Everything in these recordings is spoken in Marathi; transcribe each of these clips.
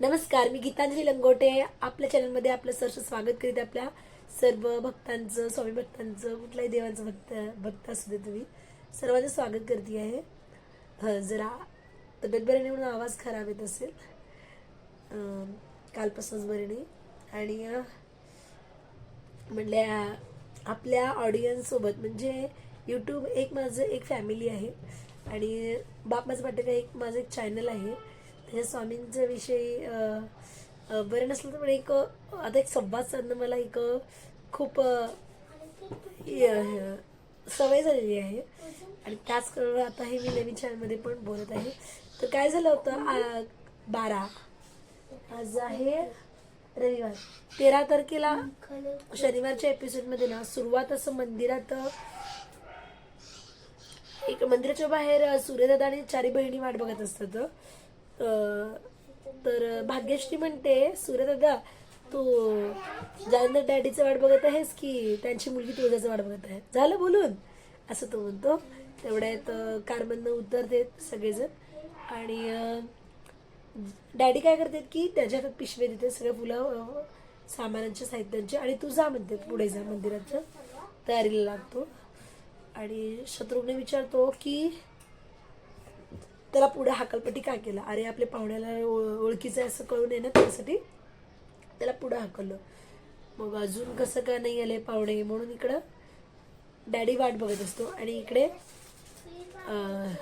नमस्कार मी गीतांजली लंगोटे. आपल्या चॅनलमध्ये आपलं सर्व स्वागत करीत आपल्या सर्व भक्तांचं स्वामी भक्तांचं कुठल्याही देवांचं भक्त भक्त असू दे तुम्ही सर्वांचं स्वागत करते आहे. हं, जरा तब्येत बरे नाही म्हणून आवाज खराब येत असेल. कालपासूनच बरे नाही. आणि म्हटल्या म्हणल्या आपल्या ऑडियन्ससोबत म्हणजे यूट्यूब एक माझं एक फॅमिली आहे. आणि बाप माझं वाटतं एक माझं एक चॅनल आहे. त्याच्या स्वामींच्या विषयी बरं नसलं तर पण एक आता एक संवाद साधणं मला एक खूप सवय झालेली आहे. आणि त्याचबरोबर आता हे मी नवीन शाळेमध्ये पण बोलत आहे. तर काय झालं होतं बारा आज आहे रविवार. तेरा तारखेला शनिवारच्या एपिसोडमध्ये ना सुरुवात असं मंदिरात एक मंदिराच्या बाहेर सूर्यदादा आणि चारी बहिणी वाट बघत असतात. तर भाग्यश्री म्हणते सूर्यदादा तू जालंधर डॅडीचं वाट बघत आहेस की त्यांची मुलगी तुळजाचं वाट बघत आहे. झालं बोलून? असं तो म्हणतो. तेवढ्यात कारमधनं देत सगळेजण. आणि डॅडी काय करतात की त्याच्या हातात पिशवे देते सगळ्या फुलं सामानांच्या साहित्यांचे आणि तू जा म्हणते पुढे जा मंदिराच्या तयारीला लागतो आणि शत्रुघ्न विचारतो की त्याला पुढे हाकलपट्टी का केला? अरे आपल्या पाहुण्याला ओळ- ओळखीचं आहे असं कळून आहे ना त्यासाठी? त्याला पुढं हाकललं. मग अजून कसं का नाही आले पाहुणे? म्हणून इकडं डॅडी वाट बघत असतो. आणि इकडे अं,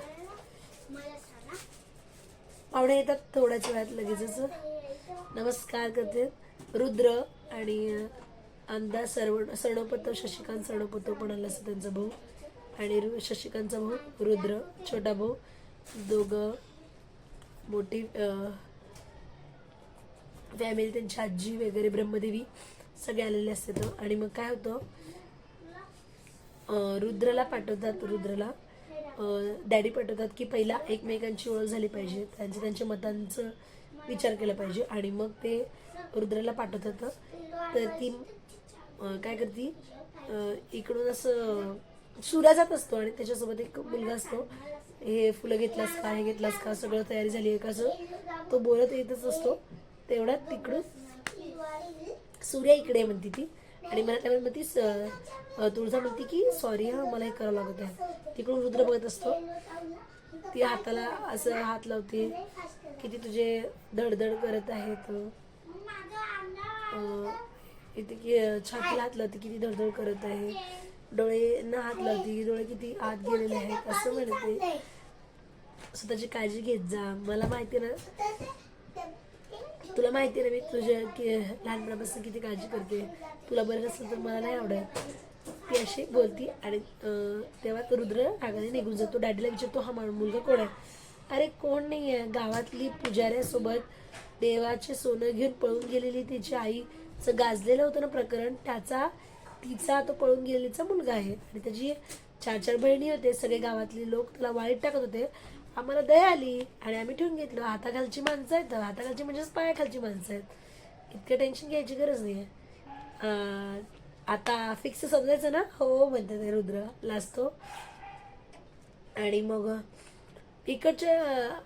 पाहुणे येतात थोड्याच वेळात लगेचच. नमस्कार करते. रुद्र आणि अंदा सर्व सणोपतो शशिकांत सणोपतो पण आला असं त्यांचा भाऊ. आणि शशिकांतचा भाऊ रुद्र छोटा भाऊ. दोघं मोठी फॅमिली त्यांची आजी वगैरे ब्रह्मदेवी सगळे आलेले असतात. आणि मग काय होतं रुद्रला पाठवतात रुद्रला डॅडी पाठवतात की पहिला एकमेकांची ओळख झाली पाहिजे. त्यांच्या त्यांच्या मतांचं विचार केला पाहिजे. आणि मग ते रुद्रला पाठवतात. तर ती काय करते इकडून असं सूर्या जात असतो आणि त्याच्यासोबत एक मुलगा असतो. हे फुलं घेतलास का हे घेतलास का सगळं तयारी झाली आहे का असं? तो बोलत येतच असतो. तेवढ्यात तिकडून सूर्या इकडे म्हणते ती. आणि मला त्यावेळी म्हणती स- तुळजा म्हणते की सॉरी हा मला हे करावं लागत आहे. तिकडून रुद्र बघत असतो. ती हाताला असं हात लावते किती तुझे धडधड करत आहेत इथे की छातीला हात लावते किती धडधड करत आहे. डोळे न हात लावते की डोळे किती आत गेलेले आहेत असं म्हणते. स्वतःची काळजी घेत जा. मला माहिती ना तुला माहिती आहे ना मी तुझ्या की लहानपणापासून किती काळजी करते. तुला बरं नसलं तर मला नाही आवडत. ती अशी बोलती आणि तेव्हा तो रुद्र रागाने निघून जातो. डॅडीला विचारतो हा मुलगा कोण आहे? अरे कोण नाही आहे गावातली पुजाऱ्यासोबत देवाचे सोनं घेऊन पळून गेलेली तिची आईचं गाजलेलं होतं ना प्रकरण त्याचा तिचा तो पळून गेलेलीचा मुलगा आहे. आणि त्याची चार चार बहिणी होते सगळे गावातले लोक त्याला वाईट टाकत होते. आम्हाला दया आली आणि आम्ही ठेवून घेतलं. हाताखालची माणसं आहेत हाताखालची म्हणजेच पायाखालची माणसं आहेत. इतकं टेन्शन घ्यायची गरज नाही आहे आता फिक्स समजायचं ना? हो म्हणते ते रुद्र लाजतो आणि मग इकडच्या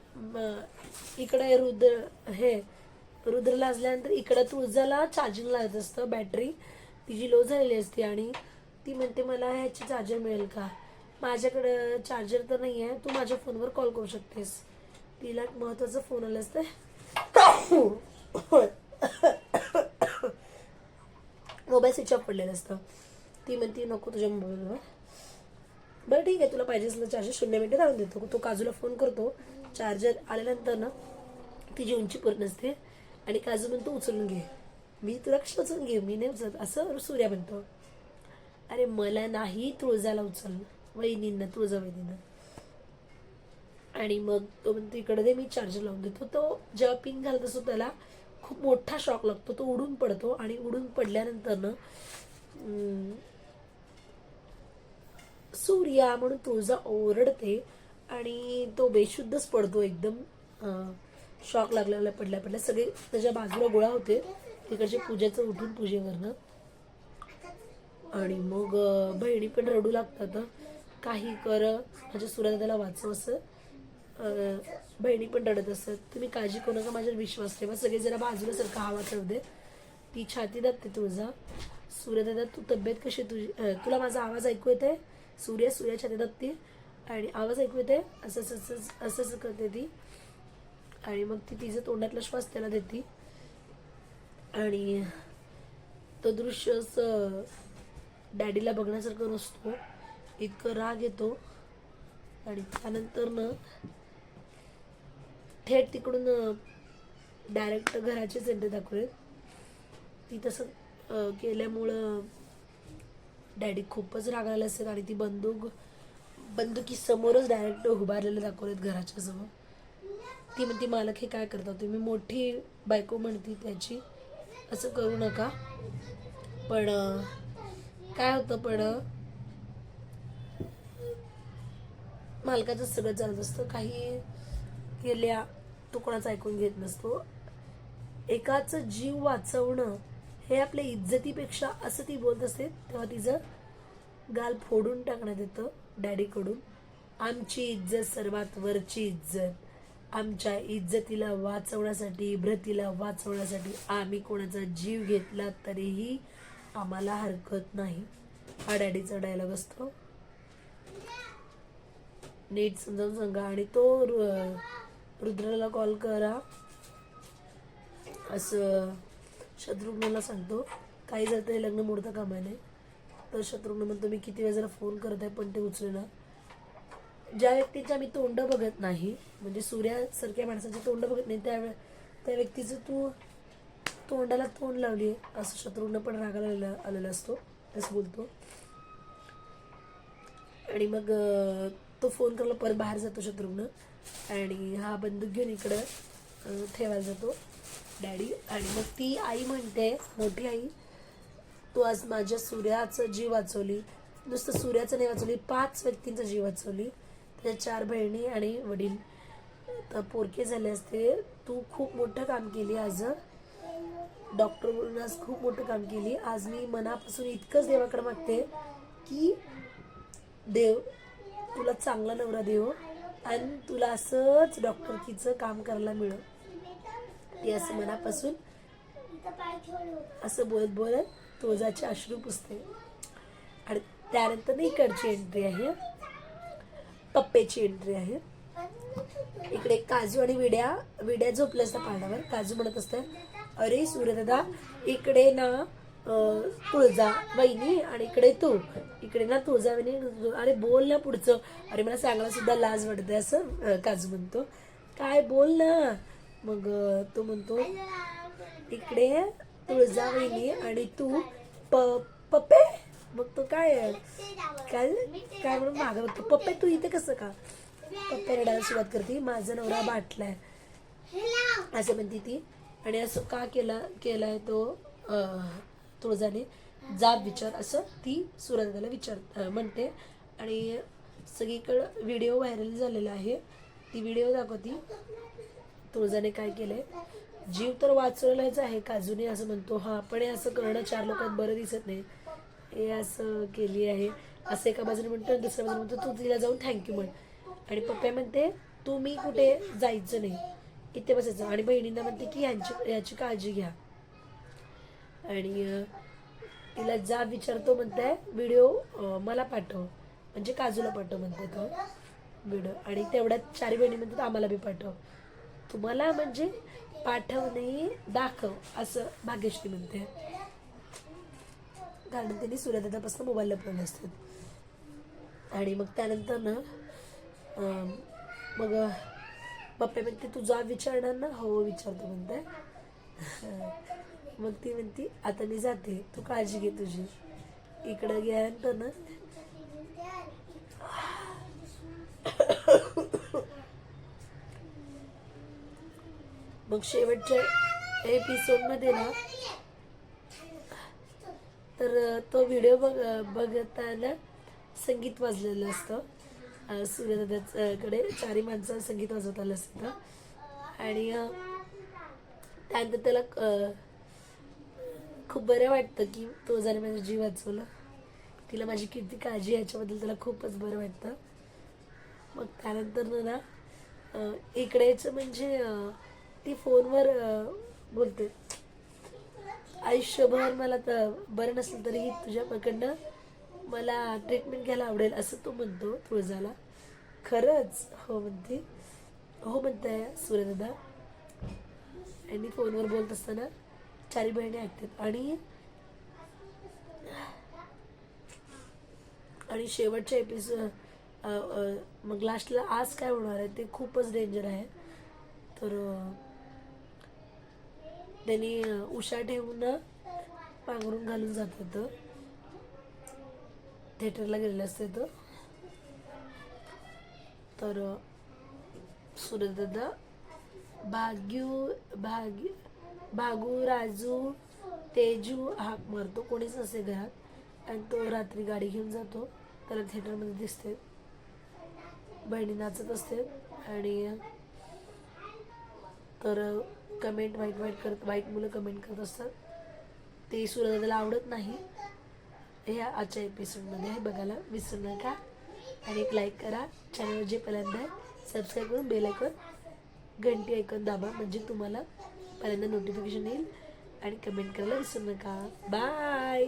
इकडे रुद्र हे रुद्र लाजल्यानंतर इकडं तुळजाला चार्जिंग लागत असतं बॅटरी तिची लो झालेली असते आणि ती म्हणते मला ह्याची चार्जर मिळेल का? माझ्याकडं चार्जर तर नाही आहे तू माझ्या फोनवर कॉल करू शकतेस. तिला एक फोन आला असतं. मोबाईल स्विच ऑफ पडलेलं असतं. ती म्हणते नको तुझ्या मोबाईलवर बरं ठीक आहे तुला पाहिजे असलं चार्जर शून्य मिनिटं राहून देतो. तो काजूला फोन करतो. चार्जर आल्यानंतर ना तिची उंची पूर्ण असते. आणि काजू म्हणतो उचलून घे. मी लक्ष उचलून घे मी नाही उचलत असं सूर्या म्हणतो अरे मला नाही तुळजाला उचल वहिनींना तुळजा वहिनींना. आणि मग तो म्हणतो इकडे दे मी चार्जर लावून देतो. तो जेव्हा पिन घालत असतो त्याला खूप मोठा शॉक लागतो. तो उडून पडतो आणि उडून पडल्यानंतर ना सूर्या म्हणून तुळजा ओरडते आणि तो बेशुद्धच पडतो एकदम शॉक लागलेला पडल्या पडल्या. सगळे त्याच्या बाजूला गोळा होते. तिकडचे पूजेचं उठून पूजेवरनं. आणि मग बहिणी पण रडू लागतात काही कर माझ्या सूर्यदादाला वाचव असं. बहिणी पण रडत असतात. तुम्ही काळजी करू नका माझ्यावर विश्वास ठेवा. सगळे जरा बाजूला सारखा हवा ठेवू दे. ती छाती दाबते तुझा. सूर्यदादा तू तब्येत कशी तुझी? तुला माझा आवाज ऐकू येते सूर्य सूर्य छाती दाबते आणि आवाज ऐकू येते असं असं असं असं असं करते ती. आणि मग ती तिचं तोंडातला श्वास त्याला देते. आणि तो दृश्य असं डॅडीला बघण्यासारखं नसतो. इतकं राग येतो. आणि त्यानंतर ना थेट तिकडून डायरेक्ट घराचेच एंट्री दाखवले. ती तसं केल्यामुळं डॅडी खूपच रागायला असेल आणि ती बंदूक बंदुकीसमोरच डायरेक्ट उभारलेलं दाखवलेत घराच्या समोर. ती म्हणते मालक हे काय करता तुम्ही मोठी बायको म्हणती त्याची. असं करू नका. पण काय होतं पण मालकाचं सगळं चालत असतं. काही केल्या तो कोणाचं ऐकून घेत नसतो. एकाचं जीव वाचवणं हे आपल्या इज्जतीपेक्षा असं ती बोलत असते तेव्हा तिचं गाल फोडून टाकण्यात येतं डॅडीकडून. आमची इज्जत सर्वात वरची इज्जत. आमच्या इज्जतीला वाचवण्यासाठी इब्रतीला वाचवण्यासाठी आम्ही कोणाचा जीव घेतला तरीही आम्हाला हरकत नाही. हा डॅडीचा डायलॉग असतो. नीट समजावून सांगा आणि तो रु- रुद्राला कॉल करा. असं शत्रुघ्नला सांगतो. काही जातं तरी लग्न मोडता कामा नाही तर शत्रुघ्न म्हणतो मी किती वेळा जरा फोन करत आहे पण ते उचलेना ज्या व्यक्तींच्या मी तोंड बघत नाही म्हणजे सूर्यासारख्या माणसाची तोंड बघत नाही त्या त्या व्यक्तीचं तू तोंडाला तोंड लावली आहे असं शत्रुघ्न पण रागाला आलेला आलेला असतो असं बोलतो. आणि मग तो फोन करायला परत बाहेर जातो शत्रुघ्न आणि हा बंदूक घेऊन इकडं ठेवायला जातो डॅडी. आणि मग ती आई म्हणते मोठी आई तू आज माझ्या सूर्याचं जीव वाचवली नुसतं सूर्याचं नाही वाचवली पाच व्यक्तींचा जीव वाचवली. त्या चार बहिणी आणि वडील. तर पोरके झाले असते. तू खूप मोठं काम केली आज डॉक्टर म्हणून आज खूप मोठं काम केली. आज मी मनापासून इतकंच देवाकडे मागते की देव तुला चांगला नवरा देव आणि तुला असंच डॉक्टरकीचं काम करायला मिळो ते असं मनापासून असं बोलत बोलत तुळजाचे अश्रू पुसते. आणि त्यानंतर ना इकडची एंट्री आहे पप्पेची एंट्री आहे. इकडे काजू आणि विड्या विड्या झोपल्या असतात पाण्यावर काजू म्हणत असतात अरे सूर्यदादा इकडे ना तुळजा वहिनी आणि इकडे तू. इकडे ना तुळजा वहिनी अरे बोल ना पुढचं. अरे मला सांगायला सुद्धा लाज वाटते असं काजू म्हणतो. काय बोल ना. मग तो म्हणतो इकडे तुळजा वहिनी आणि तू प पप्पे मग तो काय काय काय म्हणून मागं बघतो. पप्पे तू इथे कसं का? पप्पा रडायला सुरुवात करते. माझा नवरा बाटलाय. असं म्हणते ती. आणि असं का केला केलाय तो तुळजाने? जाब विचार. असं ती सुरंगाला विचार म्हणते. आणि सगळीकडं व्हिडिओ व्हायरल झालेला आहे. ती व्हिडिओ दाखवती. तुळजाने काय केलंय? जीव तर वाचवलेलाच आहे काजूने असं म्हणतो. हा पण हे असं करणं चार लोकांत बरं दिसत नाही. हे असं केली आहे. असं एका बाजूने म्हणतो आणि दुसऱ्या बाजूने म्हणतो तू तिला जाऊन थँक्यू म्हण. आणि पप्पा म्हणते तू मी कुठे जायचं नाही. इथे बसायचं. आणि बहिणींना म्हणते की ह्यांची ह्याची काळजी घ्या. आणि तिला जा विचारतो म्हणताय व्हिडिओ मला पाठव. म्हणजे काजूला पाठव म्हणते तो व्हिडिओ. आणि तेवढ्यात चारी बहिणी म्हणतात आम्हाला बी पाठव. तुम्हाला म्हणजे पाठवणे दाखव असं भाग्यश्री म्हणते. कारण त्यांनी सूर्यदादापासून मोबाईल लपवले असतात. आणि मग त्यानंतर ना मग पप्पा म्हणते तू जा विचारणार ना? हो विचारतो म्हणते मग ती म्हणती आता मी जाते तू काळजी घे तुझी. इकडं गेल्यानंतर ना मग शेवटच्या एपिसोडमध्ये ना तर तो व्हिडिओ बघ बघताना संगीत वाजलेलं असतं. अं, सूर्यदादाकडे चारी माणसं संगीत वाजवत आलं असतं. आणि त्यानंतर त्याला खूप बरं वाटतं की तो जरा माझा जीव वाचवला. तिला माझी किती काळजी याच्याबद्दल त्याला खूपच बरं वाटतं. मग त्यानंतर ना अं, इकडे म्हणजे ती फोनवर बोलते. आयुष्यभर मला तर बरं नसलं तरीही तुझ्याकडनं मला ट्रीटमेंट घ्यायला आवडेल असं तो म्हणतो तुळजाला. खरंच हो म्हणते. हो म्हणताय सूर्यदादा. आणि फोनवर बोलत असताना चारी बहिणी ऐकतात. आणि आणि शेवटच्या एपिसोड मग लास्टला आज काय होणार आहे ते खूपच डेंजर आहे. तर त्यांनी उषा ठेवून पांघरून घालून जातात थिएटरला गेलेलं असते तर. तर सूर्यदादा भाग्यू भाग्य भागू राजू तेजू हाक मारतो कोणीच नसते घरात. आणि तो रात्री गाडी घेऊन जातो. त्याला थिएटरमध्ये दिसते. बहिणी नाचत असते. आणि तर कमेंट वाईट वाईट करत वाईट मुलं कमेंट करत असतात. ते सूर्यदादाला आवडत नाही. हे आजच्या एपिसोडमध्ये आहे. बघायला विसरू नका. आणि एक लाईक करा. चॅनलवर जे पहिल्यांदा आहे सबस्क्राईब करून बेल आयकॉन घंटी ऐकून दाबा. म्हणजे तुम्हाला पहिल्यांदा नोटिफिकेशन येईल. आणि कमेंट करायला विसरू नका. बाय